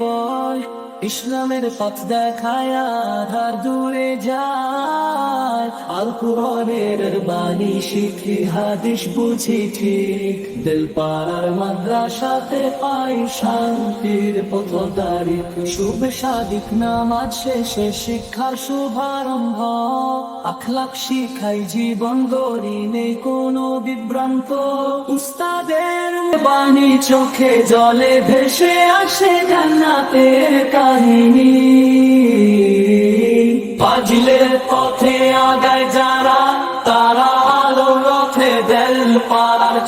বয় ইসলামের পথ দেখায় দূরে যায়। আল কুরআনের বাণী শিখি হাদিস বুঝি ঠিক। দিল পাড়ার মাদ্রাসাতে পাই শান্তির পথদারি শুভ সাদিক শিক্ষার শুভারম্ভ। আখলাক শিখাই জীবন গড়ি নেই কোনো বিভ্রান্ত। উস্তাদের বাণী চোখে জলে ভেসে আসে জান্নাতের কাহিনী। পাজিলের পথে আগায় যারা, তারা আলো রথে দেল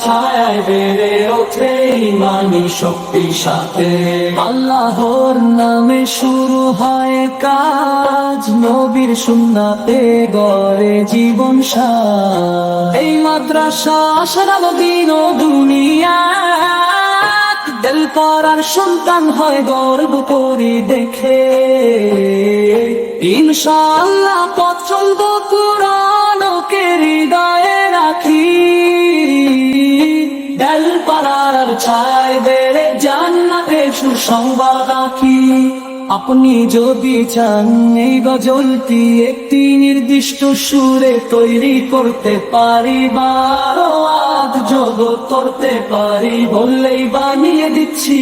ছায় বেড়ে ওঠে ইমানি শক্তি সাথে আল্লাহর নামে শুরু হয় কাজ, নবীর সুন্নাতে গড়ে জীবন। এই মাদ্রাসা আশরাল দিন দুনিয়া দিল পাড়ার সন্তান হয় গর্ব করি দেখে ইনশাআল্লাহ পথ চলবো পাড়ার ছায় বেড়ে জান্নাতে সুসংবাদ রাখি আপনি যদি চান এই গজলটি একটি নির্দিষ্ট সুরে তৈরি করতে পারি বারো জগৎ করতে পারি বললেই বানিয়ে দিচ্ছি।